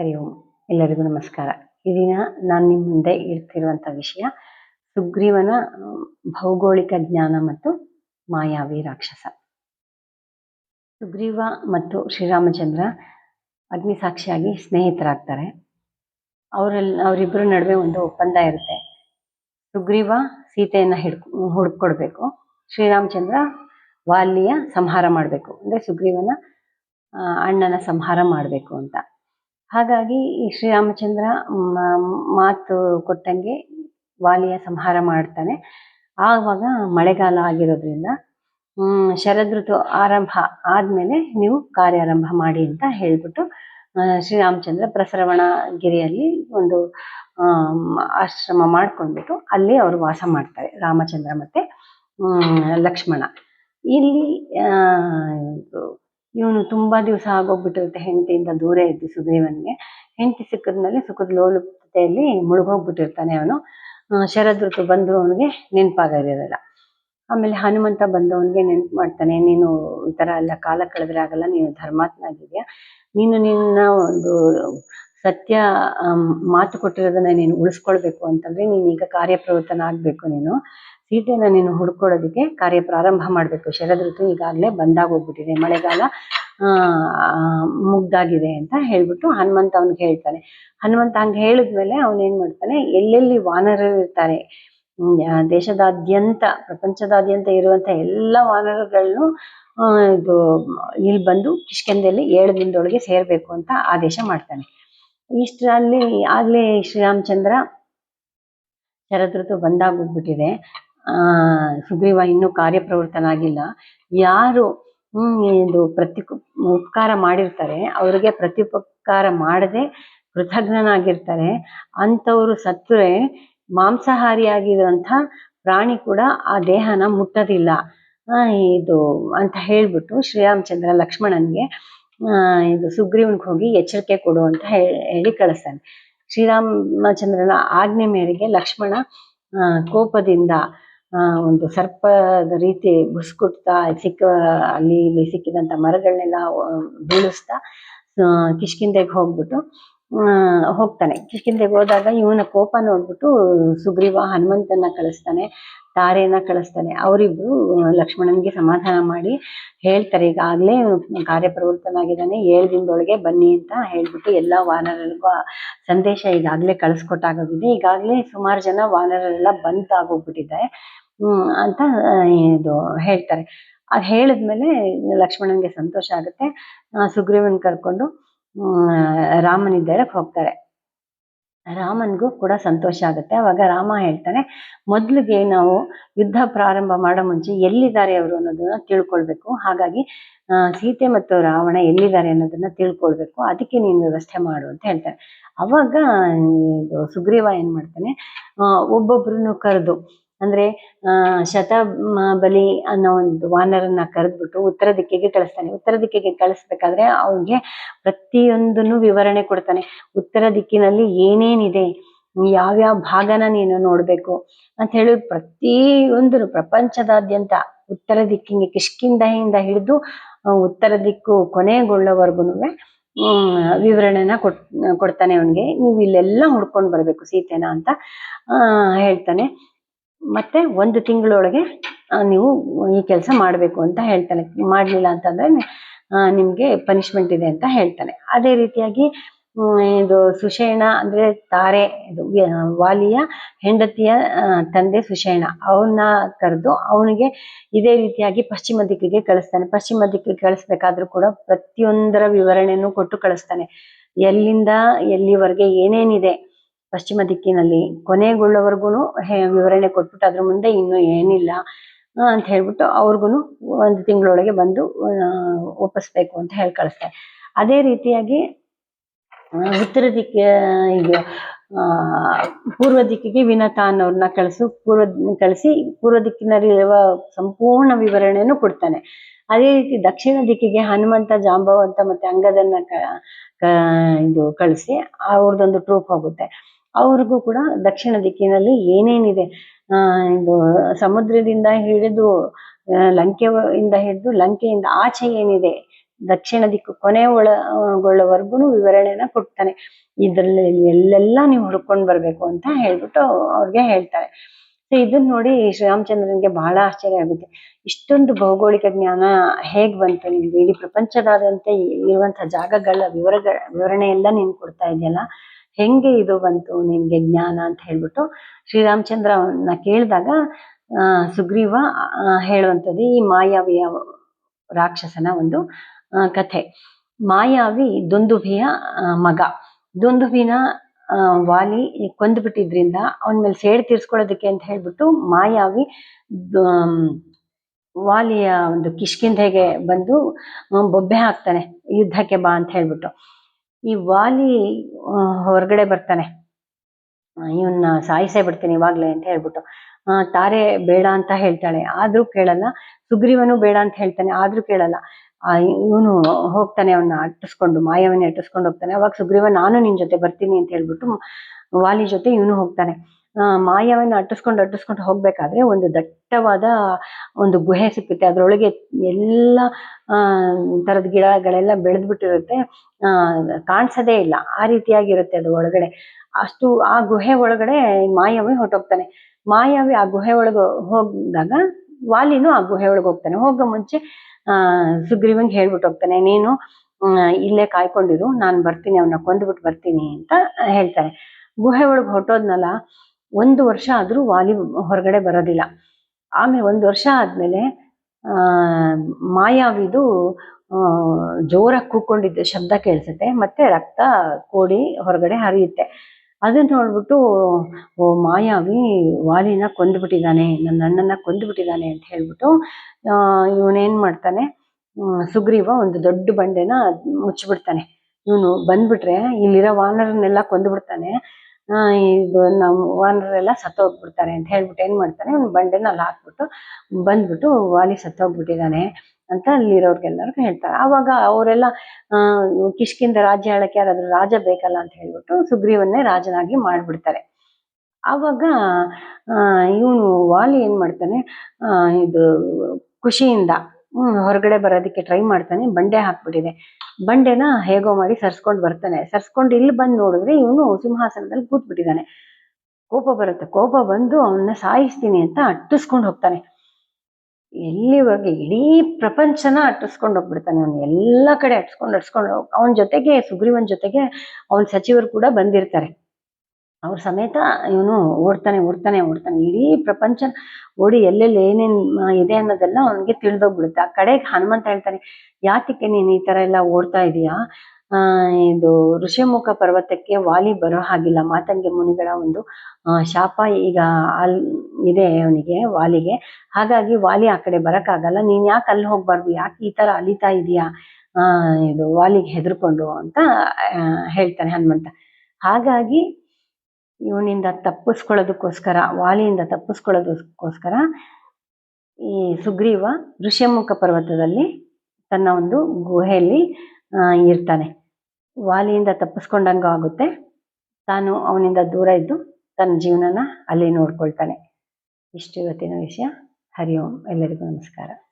ಹರಿ ಓಂ. ಎಲ್ಲರಿಗೂ ನಮಸ್ಕಾರ. ಈ ದಿನ ನಾನು ನಿಮ್ಮ ಮುಂದೆ ಇರ್ತಿರುವಂತ ವಿಷಯ ಸುಗ್ರೀವನ ಭೌಗೋಳಿಕ ಜ್ಞಾನ ಮತ್ತು ಮಾಯಾವಿ ರಾಕ್ಷಸ. ಸುಗ್ರೀವ ಮತ್ತು ಶ್ರೀರಾಮಚಂದ್ರ ಅಗ್ನಿಸಾಕ್ಷಿಯಾಗಿ ಸ್ನೇಹಿತರಾಗ್ತಾರೆ. ಅವರಲ್ಲಿ ಅವರಿಬ್ಬರ ನಡುವೆ ಒಂದು ಒಪ್ಪಂದ ಇರುತ್ತೆ. ಸುಗ್ರೀವ ಸೀತೆಯನ್ನ ಹಿಡ್ ಹುಡ್ಕೊಡ್ಬೇಕು. ಶ್ರೀರಾಮಚಂದ್ರ ವಾಲಿಯ ಸಂಹಾರ ಮಾಡಬೇಕು. ಅಂದ್ರೆ ಸುಗ್ರೀವನ ಅಣ್ಣನ ಸಂಹಾರ ಮಾಡಬೇಕು ಅಂತ. ಹಾಗಾಗಿ ಈ ಶ್ರೀರಾಮಚಂದ್ರ ಮಾತು ಕೊಟ್ಟಂಗೆ ವಾಲಿಯ ಸಂಹಾರ ಮಾಡ್ತಾನೆ. ಆವಾಗ ಮಳೆಗಾಲ ಆಗಿರೋದ್ರಿಂದ ಶರದ್ ಋತು ಆರಂಭ ಆದ್ಮೇಲೆ ನೀವು ಕಾರ್ಯಾರಂಭ ಮಾಡಿ ಅಂತ ಹೇಳ್ಬಿಟ್ಟು ಶ್ರೀರಾಮಚಂದ್ರ ಪ್ರಸರವಣ ಗಿರಿಯಲ್ಲಿ ಒಂದು ಆಶ್ರಮ ಮಾಡ್ಕೊಂಡ್ಬಿಟ್ಟು ಅಲ್ಲಿ ಅವರು ವಾಸ ಮಾಡ್ತಾರೆ, ರಾಮಚಂದ್ರ ಮತ್ತೆ ಲಕ್ಷ್ಮಣ. ಇಲ್ಲಿ ಇವನು ತುಂಬಾ ದಿವಸ ಆಗೋಗ್ಬಿಟ್ಟಿರುತ್ತೆ ಹೆಂಡತಿಯಿಂದ ದೂರ ಇದ್ದು ಸುಗ್ರೀವನ್ಗೆ. ಹೆಂಡತಿ ಸಿಕ್ಕಿದ್ಮೇಲೆ ಸುಖದ ಲೋಲುಪತೆಯಲ್ಲಿ ಮುಳುಗೋಗ್ಬಿಟ್ಟಿರ್ತಾನೆ ಅವನು. ಶರದ್ ಋತು ಬಂದು ಅವನಿಗೆ ನೆನಪಾಗಿರೋದಿಲ್ಲ ಆಮೇಲೆ ಹನುಮಂತ ಬಂದು ಅವನಿಗೆ ನೆನ್ಪು ಮಾಡ್ತಾನೆ, ನೀನು ಈ ತರ ಎಲ್ಲ ಕಾಲ ಕಳೆದ್ರೆ ಆಗಲ್ಲ, ನೀನು ಧರ್ಮಾತ್ಮನಾಗಿದ್ಯಾ? ನೀನು ನಿನ್ನ ಒಂದು ಸತ್ಯ ಮಾತು ಕೊಟ್ಟಿರೋದನ್ನ ನೀನು ಉಳಿಸ್ಕೊಳ್ಬೇಕು ಅಂತಂದ್ರೆ ನೀನು ಈಗ ಕಾರ್ಯಪ್ರವೃತ್ತನ ಆಗ್ಬೇಕು ನೀನು. ಸೀತೆನ ನೀನು ಹುಡ್ಕೊಳ್ಳೋದಕ್ಕೆ ಕಾರ್ಯ ಪ್ರಾರಂಭ ಮಾಡಬೇಕು. ಶರದೃತು ಈಗಾಗಲೇ ಬಂದಾಗೋಗ್ಬಿಟ್ಟಿದೆ ಮಳೆಗಾಲ, ಆ, ಮುಗ್ದಾಗಿದೆ ಅಂತ ಹೇಳ್ಬಿಟ್ಟು ಹನುಮಂತ ಅವನಿಗೆ ಹೇಳ್ತಾನೆ. ಹನುಮಂತ ಹಂಗೆ ಹೇಳಿದ್ಮೇಲೆ ಅವನು ಏನ್ ಮಾಡ್ತಾನೆ? ಎಲ್ಲೆಲ್ಲಿ ವಾನರರು ಇರ್ತಾರೆ ದೇಶದಾದ್ಯಂತ, ಪ್ರಪಂಚದಾದ್ಯಂತ ಇರುವಂತ ಎಲ್ಲ ವಾನರಗಳನ್ನು ಇದು ಇಲ್ಲಿ ಬಂದು ಕಿಷ್ಕಂದಲ್ಲಿ ಏಳು ದಿನದೊಳಗೆ ಸೇರ್ಬೇಕು ಅಂತ ಆದೇಶ ಮಾಡ್ತಾನೆ. ಇಷ್ಟರಲ್ಲಿ ಆಗ್ಲೇ ಶ್ರೀರಾಮಚಂದ್ರ ಋತು ಬಂದಾಗೋಗ್ಬಿಟ್ಟಿದೆ ಸುಗ್ರೀವ ಇನ್ನೂ ಕಾರ್ಯಪ್ರವೃತ್ತನಾಗಿಲ್ಲ. ಯಾರು ಇದು ಪ್ರತಿ ಉಪಕಾರ ಮಾಡಿರ್ತಾರೆ, ಅವರಿಗೆ ಪ್ರತ್ಯುಪಕಾರ ಮಾಡದೆ ಕೃತಜ್ಞನಾಗಿರ್ತಾರೆ. ಅಂಥವ್ರು ಸತ್ತರೆ ಮಾಂಸಾಹಾರಿಯಾಗಿರುವಂಥ ಪ್ರಾಣಿ ಕೂಡ ಆ ದೇಹನ ಮುಟ್ಟೋದಿಲ್ಲ. ಇದು ಅಂತ ಹೇಳ್ಬಿಟ್ಟು ಶ್ರೀರಾಮಚಂದ್ರ ಲಕ್ಷ್ಮಣನಿಗೆ ಇದು ಸುಗ್ರೀವನ್ಗೆ ಹೋಗಿ ಎಚ್ಚರಿಕೆ ಕೊಡು ಅಂತ ಹೇಳಿ ಕಳಿಸ್ತಾನೆ. ಶ್ರೀರಾಮಚಂದ್ರನ ಆಜ್ಞೆ ಮೇರೆಗೆ ಲಕ್ಷ್ಮಣ ಕೋಪದಿಂದ ಒಂದು ಸರ್ಪದ ರೀತಿ ಬುಸ್ಕುಟ್ತಾ ಸಿಕ್ಕ, ಅಲ್ಲಿ ಇಲ್ಲಿ ಸಿಕ್ಕಿದಂತ ಮರಗಳನ್ನೆಲ್ಲ ಬೀಳಿಸ್ತಾ ಕಿಷ್ಕಿಂದೆಗೆ ಹೋಗ್ಬಿಟ್ಟು ಹೋಗ್ತಾನೆ. ಕಿಷ್ಕಿಂದೆಗೆ ಹೋದಾಗ ಇವನ ಕೋಪ ನೋಡ್ಬಿಟ್ಟು ಸುಗ್ರೀವ ಹನುಮಂತನ ಕಳಿಸ್ತಾನೆ ತಾರೆಯನ್ನ ಕಳಿಸ್ತಾನೆ. ಅವರಿಬ್ರು ಲಕ್ಷ್ಮಣನಿಗೆ ಸಮಾಧಾನ ಮಾಡಿ ಹೇಳ್ತಾರೆ, ಈಗಾಗಲೇ ಕಾರ್ಯಪ್ರವೃತ್ತನಾಗಿದ್ದಾನೆ, ಏಳು ದಿನದೊಳಗೆ ಬನ್ನಿ ಅಂತ ಹೇಳ್ಬಿಟ್ಟು ಎಲ್ಲ ವಾನರರಿಗೂ ಸಂದೇಶ ಈಗಾಗಲೇ ಕಳಿಸ್ಕೊಟ್ಟಾಗೋಗಿದೆ. ಈಗಾಗಲೇ ಸುಮಾರು ಜನ ವಾನರರೆಲ್ಲ ಬಂದಾಗೋಗ್ಬಿಟ್ಟಿದ್ದಾರೆ ಅಂತ ಇದು ಹೇಳ್ತಾರೆ. ಅದು ಹೇಳಿದ್ಮೇಲೆ ಲಕ್ಷ್ಮಣನ್ಗೆ ಸಂತೋಷ ಆಗುತ್ತೆ. ಸುಗ್ರೀವನ್ ಕರ್ಕೊಂಡು ಹ್ಮ್, ರಾಮನಿದ್ದರಕ್ಕೆ ಹೋಗ್ತಾರೆ. ರಾಮನ್ಗೂ ಕೂಡ ಸಂತೋಷ ಆಗುತ್ತೆ. ಅವಾಗ ರಾಮ ಹೇಳ್ತಾನೆ ಮೊದ್ಲಿಗೆ ನಾವು ಯುದ್ಧ ಪ್ರಾರಂಭ ಮಾಡೋ ಮುಂಚೆ ಎಲ್ಲಿದ್ದಾರೆ ಅವರು ಅನ್ನೋದನ್ನ ತಿಳ್ಕೊಳ್ಬೇಕು. ಹಾಗಾಗಿ ಸೀತೆ ಮತ್ತು ರಾವಣ ಎಲ್ಲಿದ್ದಾರೆ ಅನ್ನೋದನ್ನ ತಿಳ್ಕೊಳ್ಬೇಕು. ಅದಕ್ಕೆ ನೀನು ವ್ಯವಸ್ಥೆ ಮಾಡು ಅಂತ ಹೇಳ್ತಾರೆ. ಅವಾಗ ಇದು ಸುಗ್ರೀವ ಏನ್ ಮಾಡ್ತಾನೆ ಒಬ್ಬೊಬ್ರನ್ನು ಕರೆದು ಅಂದ್ರೆ, ಆ ಶತ ಬಲಿ ಅನ್ನೋ ಒಂದು ವಾನರನ್ನ ಕರೆದ್ಬಿಟ್ಟು ಉತ್ತರ ದಿಕ್ಕಿಗೆ ಕಳಿಸ್ತಾನೆ. ಉತ್ತರ ದಿಕ್ಕಿಗೆ ಕಳಿಸ್ಬೇಕಾದ್ರೆ ಅವ್ನಿಗೆ ಪ್ರತಿಯೊಂದನ್ನು ವಿವರಣೆ ಕೊಡ್ತಾನೆ. ಉತ್ತರ ದಿಕ್ಕಿನಲ್ಲಿ ಏನೇನಿದೆ, ಯಾವ್ಯಾವ ಭಾಗನ ನೀನು ನೋಡ್ಬೇಕು ಅಂತ ಹೇಳಿ ಪ್ರತಿಯೊಂದು ಪ್ರಪಂಚದಾದ್ಯಂತ ಉತ್ತರ ದಿಕ್ಕಿಗೆ ಕಿಷ್ಕಿಂದಹಿಂದ ಹಿಡಿದು ಉತ್ತರ ದಿಕ್ಕು ಕೊನೆಗೊಳ್ಳೋವರೆಗೂ ವಿವರಣೆನ ಕೊಟ್, ಕೊಡ್ತಾನೆ ಅವನಿಗೆ. ನೀವು ಇಲ್ಲೆಲ್ಲ ಹುಡ್ಕೊಂಡು ಬರ್ಬೇಕು ಸೀತೆನ ಅಂತ ಹೇಳ್ತಾನೆ. ಮತ್ತೆ ಒಂದು ತಿಂಗಳೊಳಗೆ ನೀವು ಈ ಕೆಲಸ ಮಾಡಬೇಕು ಅಂತ ಹೇಳ್ತಾನೆ. ಮಾಡಲಿಲ್ಲ ಅಂತಂದ್ರೆ ನಿಮಗೆ ಪನಿಷ್ಮೆಂಟ್ ಇದೆ ಅಂತ ಹೇಳ್ತಾನೆ. ಅದೇ ರೀತಿಯಾಗಿ ಇದು ಸುಷೇಣ ಅಂದ್ರೆ ತಾರೆ, ಇದು ವಾಲಿಯ ಹೆಂಡತಿಯ ತಂದೆ ಸುಷೇಣ ಅವನ್ನ ಕರೆದು ಅವನಿಗೆ ಇದೇ ರೀತಿಯಾಗಿ ಪಶ್ಚಿಮ ದಿಕ್ಕಿಗೆ ಕಳಿಸ್ತಾನೆ. ಪಶ್ಚಿಮ ದಿಕ್ಕಿಗೆ ಕಳಿಸ್ಬೇಕಾದ್ರೂ ಕೂಡ ಪ್ರತಿಯೊಂದರ ವಿವರಣೆಯನ್ನು ಕೊಟ್ಟು ಕಳಿಸ್ತಾನೆ. ಎಲ್ಲಿಂದ ಎಲ್ಲಿವರೆಗೆ ಏನೇನಿದೆ ಪಶ್ಚಿಮ ದಿಕ್ಕಿನಲ್ಲಿ ಕೊನೆಗೊಳ್ಳೋವರೆಗೂ ವಿವರಣೆ ಕೊಟ್ಬಿಟ್ಟು ಅದ್ರ ಮುಂದೆ ಇನ್ನು ಏನಿಲ್ಲ ಅಂತ ಹೇಳ್ಬಿಟ್ಟು ಅವ್ರಿಗೂ ಒಂದು ತಿಂಗಳೊಳಗೆ ಬಂದು ಒಪ್ಪಿಸ್ಬೇಕು ಅಂತ ಹೇಳಿ ಕಳಿಸ್ತಾರೆ ಅದೇ ರೀತಿಯಾಗಿ ಉತ್ತರ ದಿಕ್ಕ ಇದು ಪೂರ್ವ ದಿಕ್ಕಿಗೆ ವಿನತಾ ಅನ್ನೋರ್ನ ಕಳಿಸು, ಪೂರ್ವ, ಕಳಿಸಿ ಪೂರ್ವ ದಿಕ್ಕಿನಲ್ಲಿರುವ ಸಂಪೂರ್ಣ ವಿವರಣೆಯನ್ನು ಕೊಡ್ತಾನೆ. ಅದೇ ರೀತಿ ದಕ್ಷಿಣ ದಿಕ್ಕಿಗೆ ಹನುಮಂತ, ಜಾಂಬವಂತ ಮತ್ತೆ ಅಂಗದನ್ನ ಕ- ಇದು ಕಳಿಸಿ ಅವ್ರದ್ದೊಂದು ಟ್ರೂಪ್ ಹೋಗುತ್ತೆ. ಅವ್ರಿಗೂ ಕೂಡ ದಕ್ಷಿಣ ದಿಕ್ಕಿನಲ್ಲಿ ಏನೇನಿದೆ? ಆ, ಇದು ಸಮುದ್ರದಿಂದ ಹಿಡಿದು ಲಂಕೆ ಲಂಕೆಯಿಂದ ಹಿಡಿದು ಲಂಕೆಯಿಂದ ಆಚೆ ಏನಿದೆ? ದಕ್ಷಿಣ ದಿಕ್ಕು ಕೊನೆ ಒಳಗೊಳ್ಳೋವರೆಗೂ ವಿವರಣೆನ ಕೊಡ್ತಾನೆ. ಇದ್ರಲ್ಲಿ ಎಲ್ಲೆಲ್ಲ ನೀವು ಹುಡ್ಕೊಂಡ್ ಬರ್ಬೇಕು ಅಂತ ಹೇಳ್ಬಿಟ್ಟು ಅವ್ರಿಗೆ ಹೇಳ್ತಾರೆ. ಸೊ ಇದನ್ನ ನೋಡಿ ಶ್ರೀರಾಮಚಂದ್ರನ್ಗೆ ಬಹಳ ಆಶ್ಚರ್ಯ ಆಗುತ್ತೆ. ಇಷ್ಟೊಂದು ಭೌಗೋಳಿಕ ಜ್ಞಾನ ಹೇಗ್ ಬಂತು? ನಿಮ್ಗೆ ಇಡೀ ಪ್ರಪಂಚದಾದ್ಯಂತ ಇರುವಂತಹ ಜಾಗಗಳ ವಿವರಗಳ ವಿವರಣೆ ಎಲ್ಲ ನೀನ್ ಕೊಡ್ತಾ ಇದೆಯಲ್ಲ? ಹೆಂಗೆ ಇದು ಬಂತು ನಿಮಗೆ ಜ್ಞಾನ ಅಂತ ಹೇಳ್ಬಿಟ್ಟು ಶ್ರೀರಾಮಚಂದ್ರನ ಕೇಳಿದಾಗ ಸುಗ್ರೀವ ಹೇಳುವಂಥದ್ದು ಈ ಮಾಯಾವಿಯ ರಾಕ್ಷಸನ ಒಂದು ಕಥೆ. ಮಾಯಾವಿ ದುಂದುಭಿಯ ಮಗ. ದುಂದುಭಿನ ವಾಲಿ ಕೊಂದ್ಬಿಟ್ಟಿದ್ರಿಂದ ಅವನ ಮೇಲೆ ಸೇಡ್ ತೀರ್ಸ್ಕೊಳ್ಳೋದಕ್ಕೆ ಅಂತ ಹೇಳ್ಬಿಟ್ಟು ಮಾಯಾವಿ ವಾಲಿಯ ಒಂದು ಕಿಷ್ಕಿಂಧೆಗೆ ಬಂದು ಬೊಬ್ಬೆ ಹಾಕ್ತಾನೆ, ಯುದ್ಧಕ್ಕೆ ಬಾ ಅಂತ ಹೇಳ್ಬಿಟ್ಟು. ಈ ವಾಲಿ ಹೊರಗಡೆ ಬರ್ತಾನೆ. ಇವನ್ನ ಸಾಯಿಸೇ ಬಿಡ್ತೀನಿ ಇವಾಗ್ಲೇ ಅಂತ ಹೇಳ್ಬಿಟ್ಟು. ತಾರೆ ಬೇಡ ಅಂತ ಹೇಳ್ತಾಳೆ. ಆದ್ರೂ ಕೇಳಲ್ಲ. ಸುಗ್ರೀವನು ಬೇಡ ಅಂತ ಹೇಳ್ತಾನೆ. ಆದ್ರೂ ಕೇಳಲ್ಲ. ಇವನು ಹೋಗ್ತಾನೆ ಅವನ್ನ ಅಟ್ಟಿಸ್ಕೊಂಡು, ಮಾಯವನ್ನ ಅಟ್ಟಿಸ್ಕೊಂಡು ಹೋಗ್ತಾನೆ. ಅವಾಗ ಸುಗ್ರೀವ, ನಾನು ನಿನ್ ಜೊತೆ ಬರ್ತೀನಿ ಅಂತ ಹೇಳ್ಬಿಟ್ಟು ವಾಲಿ ಜೊತೆ ಇವನು ಹೋಗ್ತಾನೆ. ಮಾಯವನ್ನ ಅಟ್ಟಿಸ್ಕೊಂಡು ಅಟ್ಟಿಸ್ಕೊಂಡು ಹೋಗ್ಬೇಕಾದ್ರೆ ಒಂದು ದಟ್ಟವಾದ ಒಂದು ಗುಹೆ ಸಿಕ್ಕುತ್ತೆ ಅದರೊಳಗೆ ಎಲ್ಲ ಥರದ ಗಿಡಗಳೆಲ್ಲ ಬೆಳೆದ್ಬಿಟ್ಟಿರುತ್ತೆ. ಕಾಣಿಸೋದೇ ಇಲ್ಲ. ಆ ರೀತಿಯಾಗಿರುತ್ತೆ ಅದು ಒಳಗಡೆ. ಅಷ್ಟು, ಆ ಗುಹೆ ಒಳಗಡೆ ಮಾಯಾವಿ ಹೊರಟೋಗ್ತಾನೆ. ಮಾಯಾವಿ ಆ ಗುಹೆ ಒಳಗೆ ಹೋಗಿದಾಗ ವಾಲಿನೂ ಆ ಗುಹೆ ಒಳಗೆ ಹೋಗ್ತಾನೆ. ಹೋಗೋ ಮುಂಚೆ, ಆ ಸುಗ್ರೀವಂಗೆ ಹೇಳ್ಬಿಟ್ಟು ಹೋಗ್ತಾನೆ, ನೀನು ಇಲ್ಲೇ ಕಾಯ್ಕೊಂಡಿರು. ನಾನು ಬರ್ತೀನಿ ಅವನ್ನ ಕೊಂದ್ಬಿಟ್ಟು ಬರ್ತೀನಿ, ಅಂತ ಹೇಳ್ತಾನೆ ಗುಹೆ ಒಳಗೆ ಹೊರಟೋದ್ನಲ್ಲ ಒಂದು ವರ್ಷ ಆದರೂ ವಾಲಿ ಹೊರಗಡೆ ಬರೋದಿಲ್ಲ. ಆಮೇಲೆ ಒಂದು ವರ್ಷ ಆದಮೇಲೆ ಮಾಯಾವಿದು ಜೋರಾಗಿ ಕೂಕೊಂಡಿದ್ದ ಶಬ್ದ ಕೇಳಿಸುತ್ತೆ. ಮತ್ತೆ ರಕ್ತ ಕೋಡಿ ಹೊರಗಡೆ ಹರಿಯುತ್ತೆ. ಅದನ್ನ ನೋಡ್ಬಿಟ್ಟು, ಓ, ಮಾಯಾವಿ ವಾಲಿನ ಕೊಂದುಬಿಟ್ಟಿದ್ದಾನೆ ನನ್ನ ಅಣ್ಣನ ಕೊಂದುಬಿಟ್ಟಿದ್ದಾನೆ ಅಂತ ಹೇಳ್ಬಿಟ್ಟು ಇವನೇನು ಮಾಡ್ತಾನೆ ಸುಗ್ರೀವ ಒಂದು ದೊಡ್ಡ ಬಂಡೆನ ಮುಚ್ಚಿಬಿಡ್ತಾನೆ. ಇವನು ಬಂದ್ಬಿಟ್ರೆ ಇಲ್ಲಿರೋ ವಾನರನ್ನೆಲ್ಲ ಕೊಂದ್ಬಿಡ್ತಾನೆ. ಇದು ನಮ್ಮ ವನರೆಲ್ಲ ಸತ್ತೋಗ್ಬಿಡ್ತಾರೆ ಅಂತ ಹೇಳ್ಬಿಟ್ಟು ಏನ್ ಮಾಡ್ತಾನೆ, ಒಂದು ಬಂಡೆನ ಅಲ್ಲಿ ಹಾಕ್ಬಿಟ್ಟು ಬಂದ್ಬಿಟ್ಟು ವಾಲಿ ಸತ್ತೋಗ್ಬಿಟ್ಟಿದ್ದಾನೆ ಅಂತ ಅಲ್ಲಿರೋರ್ಗೆಲ್ಲರಿಗೂ ಹೇಳ್ತಾರೆ. ಆವಾಗ ಅವರೆಲ್ಲ ಕಿಷ್ಕಿಂದ ರಾಜ್ಯ ಹೇಳಕ್ಕೆ ಯಾರಾದ್ರೂ ರಾಜ ಬೇಕಲ್ಲ ಅಂತ ಹೇಳ್ಬಿಟ್ಟು ಸುಗ್ರೀವನ್ನೇ ರಾಜನಾಗಿ ಮಾಡ್ಬಿಡ್ತಾರೆ. ಆವಾಗ ಇವನು ವಾಲಿ ಏನ್ ಮಾಡ್ತಾನೆ ಇದು ಖುಷಿಯಿಂದ ಹೊರಗಡೆ ಬರೋದಕ್ಕೆ ಟ್ರೈ ಮಾಡ್ತಾನೆ, ಬಂಡೆ ಹಾಕ್ಬಿಟ್ಟಿದೆ. ಬಂಡೆನ ಹೇಗೋ ಮಾಡಿ ಸರ್ಸ್ಕೊಂಡು ಬರ್ತಾನೆ. ಸರ್ಸ್ಕೊಂಡು ಇಲ್ಲಿ ಬಂದು ನೋಡಿದ್ರೆ ಇವನು ಸಿಂಹಾಸನದಲ್ಲಿ ಕೂತ್ಬಿಟ್ಟಿದ್ದಾನೆ. ಕೋಪ ಬರುತ್ತೆ. ಕೋಪ ಬಂದು ಅವನ್ನ ಸಾಯಿಸ್ತೀನಿ ಅಂತ ಅಟ್ಟಿಸ್ಕೊಂಡು ಹೋಗ್ತಾನೆ. ಎಲ್ಲಿವರೆಗೆ ಇಡೀ ಪ್ರಪಂಚನ ಅಟ್ಟಿಸ್ಕೊಂಡು ಹೋಗ್ಬಿಡ್ತಾನೆ ಅವನು. ಎಲ್ಲ ಕಡೆ ಅಟ್ಸ್ಕೊಂಡು ಅಟ್ಸ್ಕೊಂಡು ಅವನ ಜೊತೆಗೆ ಸುಗ್ರೀವನ್ ಜೊತೆಗೆ ಅವನ ಸಚಿವರು ಕೂಡ ಬಂದಿರ್ತಾರೆ. ಅವ್ರ ಸಮೇತ ಇವನು ಓಡ್ತಾನೆ ಓಡ್ತಾನೆ ಓಡ್ತಾನೆ. ಇಡೀ ಪ್ರಪಂಚ ಓಡಿ ಎಲ್ಲೆಲ್ಲಿ ಏನೇನ್ ಇದೆ ಅನ್ನೋದೆಲ್ಲ ಅವನಿಗೆ ತಿಳಿದೋಗ್ಬಿಡುತ್ತೆ. ಆ ಕಡೆಗೆ ಹನುಮಂತ ಹೇಳ್ತಾನೆ, ಯಾತಕ್ಕೆ ನೀನು ಈ ತರ ಎಲ್ಲ ಓಡ್ತಾ ಇದೀಯಾ? ಇದು ಋಷಿಮುಖ ಪರ್ವತಕ್ಕೆ ವಾಲಿ ಬರೋ ಹಾಗಿಲ್ಲ. ಮಾತಂಗೆ ಮುನಿಗಳ ಒಂದು ಶಾಪ ಈಗ ಅಲ್ ಇದೆ ಅವನಿಗೆ, ವಾಲಿಗೆ. ಹಾಗಾಗಿ ವಾಲಿ ಆ ಕಡೆ ಬರಕ್ಕಾಗಲ್ಲ. ನೀನ್ ಯಾಕೆ ಅಲ್ಲಿ ಹೋಗ್ಬಾರ್ದು? ಯಾಕೆ ಈ ತರ ಅಲಿತಾ ಇದೀಯಾ? ಇದು ವಾಲಿಗೆ ಹೆದರ್ಕೊಂಡು ಅಂತ ಹೇಳ್ತಾನೆ ಹನುಮಂತ. ಹಾಗಾಗಿ ಇವನಿಂದ ತಪ್ಪಿಸ್ಕೊಳ್ಳೋದಕ್ಕೋಸ್ಕರ, ವಾಲಿಯಿಂದ ತಪ್ಪಿಸ್ಕೊಳ್ಳೋದಕ್ಕೋಸ್ಕರ ಈ ಸುಗ್ರೀವ ಋಷ್ಯಮುಖ ಪರ್ವತದಲ್ಲಿ ತನ್ನ ಒಂದು ಗುಹೆಯಲ್ಲಿ ಇರ್ತಾನೆ. ವಾಲಿಯಿಂದ ತಪ್ಪಿಸ್ಕೊಂಡಂಗೂ ಆಗುತ್ತೆ. ತಾನು ಅವನಿಂದ ದೂರ ಇದ್ದು ತನ್ನ ಜೀವನನ ಅಲ್ಲಿ ನೋಡ್ಕೊಳ್ತಾನೆ. ಇಷ್ಟು ಇವತ್ತಿನ ವಿಷಯ. ಹರಿ ಓಂ. ಎಲ್ಲರಿಗೂ ನಮಸ್ಕಾರ.